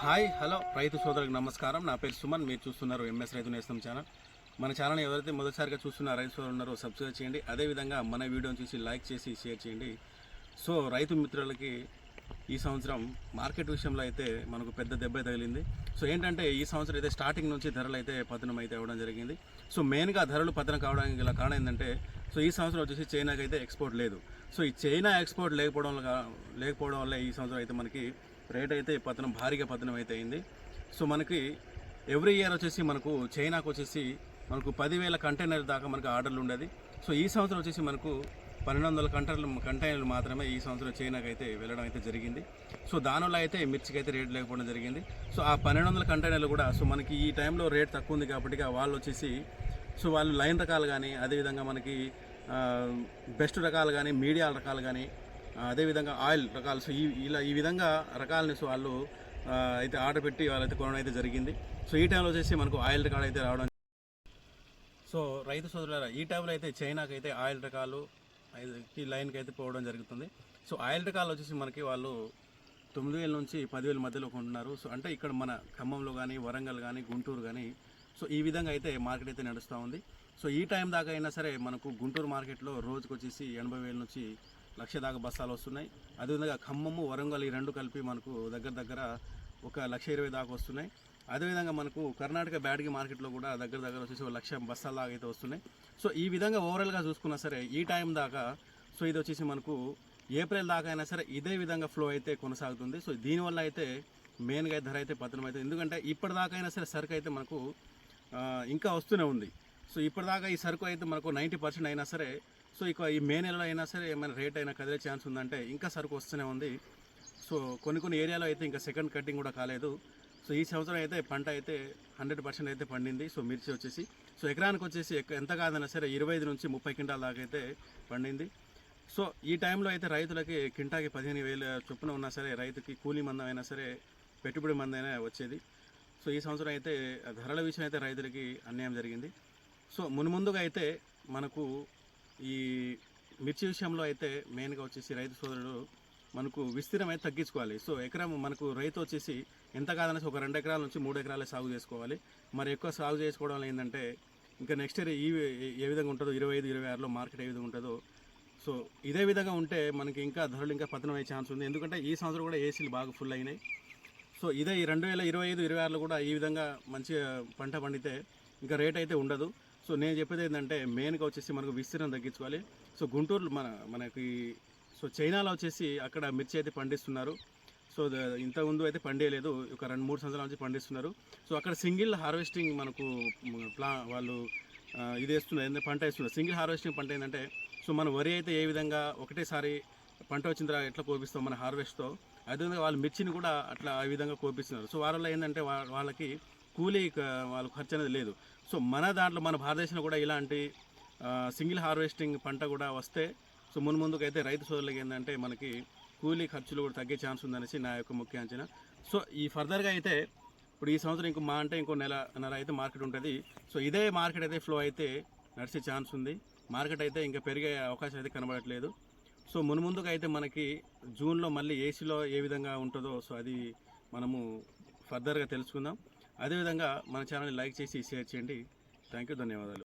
Hi hello రైతు సోదరులకు నమస్కారం. నా పేరు సుమన్ మీరు చూస్తున్నారు ఎంఎస్ రైతు నేస్తం ఛానల్. మన ఛానల్ ఎవరైతే మొదటిసారిగా చూస్తున్న రైతు సోదరు ఉన్నారో సబ్స్క్రైబ్ చేయండి. అదేవిధంగా మన వీడియోని చూసి లైక్ చేసి షేర్ చేయండి. సో రైతు మిత్రులకి ఈ సంవత్సరం మార్కెట్ విషయంలో అయితే మనకు పెద్ద దెబ్బ తగిలింది. సో ఏంటంటే ఈ సంవత్సరం అయితే స్టార్టింగ్ నుంచి ధరలు అయితే పతనం అయితే అవ్వడం జరిగింది. సో మెయిన్గా ధరలు పతనం కావడానికి గల కారణం ఏంటంటే సో ఈ సంవత్సరం వచ్చేసి చైనాకి అయితే ఎక్స్పోర్ట్ లేదు. సో ఈ చైనా ఎక్స్పోర్ట్ లేకపోవడం లేకపోవడం వల్ల ఈ సంవత్సరం అయితే మనకి రేట్ అయితే పతనం భారీగా పతనం అయితే అయింది. సో మనకి ఎవ్రీ ఇయర్ వచ్చేసి మనకు చైనాకు వచ్చేసి మనకు పదివేల కంటైనర్ దాకా మనకు ఆర్డర్లు ఉండేది. సో ఈ సంవత్సరం వచ్చేసి మనకు పన్నెండు వందల కంటైనర్లు కంటైనర్లు మాత్రమే ఈ సంవత్సరం చైనాకి అయితే వెళ్ళడం అయితే జరిగింది. సో దానివల్ల అయితే మిర్చికి అయితే రేట్ లేకపోవడం జరిగింది. సో ఆ పన్నెండు వందల కంటైనర్లు కూడా సో మనకి ఈ టైంలో రేట్ తక్కువ ఉంది కాబట్టి వాళ్ళు వచ్చేసి సో వాళ్ళు లైన్ రకాలు కానీ అదేవిధంగా మనకి బెస్ట్ రకాలు కానీ మీడియా రకాలు కానీ అదేవిధంగా ఆయిల్ రకాలు సో ఈ ఇలా ఈ విధంగా రకాలని సో వాళ్ళు అయితే ఆర్డర్ పెట్టి వాళ్ళైతే కొనడం అయితే జరిగింది. సో ఈ టైంలో వచ్చేసి మనకు ఆయిల్ రకాలు అయితే రావడం సో రైతు సోదరులారా ఈ టైంలో అయితే చైనాకి అయితే ఆయిల్ రకాలు ఈ లైన్కి అయితే పోవడం జరుగుతుంది. సో ఆయిల్ రకాలు వచ్చేసి మనకి వాళ్ళు తొమ్మిది వేల నుంచి పదివేల మధ్యలో కొంటున్నారు. సో అంటే ఇక్కడ మన ఖమ్మంలో కానీ వరంగల్ కానీ గుంటూరు కానీ సో ఈ విధంగా అయితే మార్కెట్ అయితే నడుస్తూ ఉంది. సో ఈ టైం దాకా అయినా సరే మనకు గుంటూరు మార్కెట్లో రోజుకు వచ్చేసి ఎనభై వేల నుంచి లక్ష దాకా బస్తాలు వస్తున్నాయి. అదేవిధంగా ఖమ్మము వరంగల్ ఈ రెండు కలిపి మనకు దగ్గర దగ్గర ఒక లక్ష ఇరవై దాకా వస్తున్నాయి. అదేవిధంగా మనకు కర్ణాటక బ్యాడ్గి మార్కెట్లో కూడా దగ్గర దగ్గర వచ్చేసి ఒక లక్ష బస్తాల దాకా అయితే వస్తున్నాయి. సో ఈ విధంగా ఓవరాల్గా చూసుకున్నా సరే ఈ టైం దాకా సో ఇది వచ్చేసి మనకు ఏప్రిల్ దాకా అయినా సరే ఇదే విధంగా ఫ్లో అయితే కొనసాగుతుంది. సో దీనివల్ల అయితే మెయిన్గా ధర అయితే పతనం అవుతుంది ఎందుకంటే ఇప్పటిదాకా అయినా సరే సరుకు అయితే మనకు ఇంకా వస్తూనే ఉంది. సో ఇప్పటిదాకా ఈ సరుకు అయితే మనకు నైంటీ పర్సెంట్ అయినా సరే సో ఇక ఈ మే నెలలో అయినా సరే ఏమైనా రేట్ అయినా కదిలే ఛాన్స్ ఉందంటే ఇంకా సరుకు వస్తూనే ఉంది. సో కొన్ని కొన్ని ఏరియాలో అయితే ఇంకా సెకండ్ కటింగ్ కూడా కాలేదు. సో ఈ సంవత్సరం అయితే పంట అయితే హండ్రెడ్ పర్సెంట్ అయితే పండింది. సో మిర్చి వచ్చేసి సో ఎకరానికి వచ్చేసి ఎంత కాదన్నా సరే ఇరవై ఐదు నుంచి ముప్పై క్వింటాల దాకా అయితే పండింది. సో ఈ టైంలో అయితే రైతులకి కింటాకి పదిహేను వేల చొప్పున ఉన్నా సరే రైతుకి కూలీ మందం అయినా సరే పెట్టుబడి మందైనా వచ్చేది. సో ఈ సంవత్సరం అయితే ధరల విషయం అయితే రైతులకి అన్యాయం జరిగింది. సో మున్ముందుగా అయితే మనకు ఈ మిర్చి విషయంలో అయితే మెయిన్గా వచ్చేసి రైతు సోదరుడు మనకు విస్తీర్ణం అయితే తగ్గించుకోవాలి. సో ఎకరం మనకు రైతు వచ్చేసి ఎంత కాదనేసి ఒక రెండు ఎకరాల నుంచి మూడు ఎకరాలే సాగు చేసుకోవాలి. మరి ఎక్కువ సాగు చేసుకోవడం వల్ల ఏంటంటే ఇంకా నెక్స్ట్ ఇయర్ ఈ ఏ విధంగా ఉంటుందో ఇరవై ఐదు ఇరవై ఆరులో మార్కెట్ ఏ విధంగా ఉంటుందో సో ఇదే విధంగా ఉంటే మనకి ఇంకా ధరలు ఇంకా పతనం అయ్యే ఛాన్స్ ఉంది. ఎందుకంటే ఈ సంవత్సరం కూడా ఏసీలు బాగా ఫుల్ అయినాయి. సో ఇదే ఈ రెండు వేల ఇరవై ఐదు ఇరవై ఆరులో కూడా ఈ విధంగా మంచిగా పంట పండితే ఇంకా రేట్ అయితే ఉండదు. సో నేను చెప్పేది ఏంటంటే మెయిన్గా వచ్చేసి మనకు విస్తీర్ణం తగ్గించుకోవాలి. సో గుంటూరు మన మనకి సో చైనాలో వచ్చేసి అక్కడ మిర్చి అయితే పండిస్తున్నారు. సో ఇంతకుముందు అయితే పండేయలేదు. ఒక రెండు మూడు సంవత్సరాల నుంచి పండిస్తున్నారు. సో అక్కడ సింగిల్ హార్వెస్టింగ్ మనకు ప్లా వాళ్ళు ఇది వేస్తున్నారు. ఏంటంటే పంట వేస్తున్నారు. సింగిల్ హార్వెస్టింగ్ పంట ఏంటంటే సో మన వరి అయితే ఏ విధంగా ఒకటేసారి పంట వచ్చిన తర్వాత ఎట్లా కోపిస్తాం మన హార్వెస్ట్తో? అదేవిధంగా వాళ్ళు మిర్చిని కూడా అట్లా ఆ విధంగా కోపిస్తున్నారు. సో వాళ్ళ ఏంటంటే వా- వాళ్ళకి కూలీ వాళ్ళు వాళ్ళ ఖర్చు అనేది లేదు. సో మన దాంట్లో మన భారతదేశంలో కూడా ఇలాంటి సింగిల్ హార్వెస్టింగ్ పంట కూడా వస్తే సో మున్ ముందుకు అయితే రైతు సోదరులకి ఏంటంటే మనకి కూలీ ఖర్చులు కూడా తగ్గే ఛాన్స్ ఉందనేసి నా యొక్క ముఖ్య అంచనా. సో ఈ ఫర్దర్గా అయితే ఇప్పుడు ఈ సంవత్సరం ఇంకో మా అంటే ఇంకో నెల నెల అయితే మార్కెట్ ఉంటుంది. సో ఇదే మార్కెట్ అయితే ఫ్లో అయితే నడిచే ఛాన్స్ ఉంది. మార్కెట్ అయితే ఇంకా పెరిగే అవకాశం అయితే కనబడట్లేదు. సో మున్ముందుగా అయితే మనకి జూన్లో మళ్ళీ ఏసీలో ఏ విధంగా ఉంటుందో సో అది మనము ఫర్దర్గా తెలుసుకుందాం. అదేవిధంగా మన ఛానల్ని లైక్ చేసి షేర్ చేయండి. థ్యాంక్ యూ ధన్యవాదాలు.